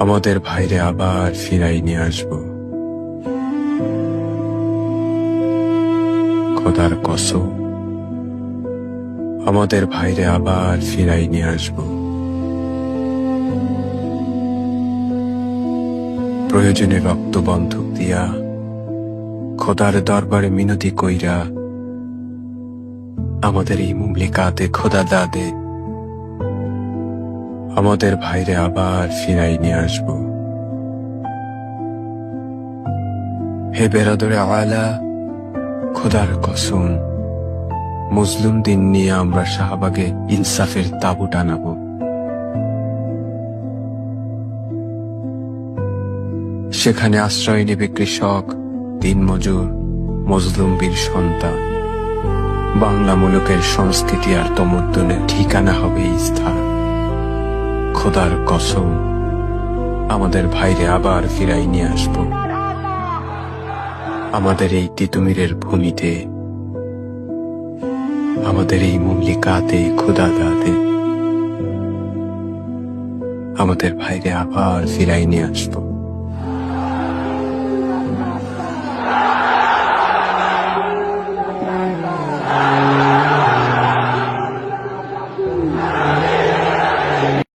আমাদের ভাইরে আবার ফিরাই নিয়ে আসব। খোদার কসম, আমাদের ভাইরে আবার ফিরাই নিয়ে আসব। প্রয়োজনে রক্ত বন্ধক দিয়া খোদার দরবারে মিনতি কইরা আমাদের এই মুমলিকাতে খোদা দাদে আমাদের ভাইরে আবার ফিরাই নিয়ে আসব। হে বেরাদরে আলা, খোদার কসম, মুসলিম দিন নিয়ে আমরা শাহবাগে ইনসাফের তাবু টানাবো সেখানে আশ্রয় নেবে কৃষক, দিনমজুর, মজলুম বীর সন্তান। বাংলা মুলুকের সংস্কৃতি আর তমদ্দনের ঠিকানা হবে স্থান। খোদার কসম, আমাদের ভাইরে আবার ফিরাই নিয়ে আসব। আমাদের এই তিতুমিরের ভূমিতে, আমাদের এই মল্লিকাতে খোদা দাতে আমাদের ভাইরে আবার ফিরাই নিয়ে আসব।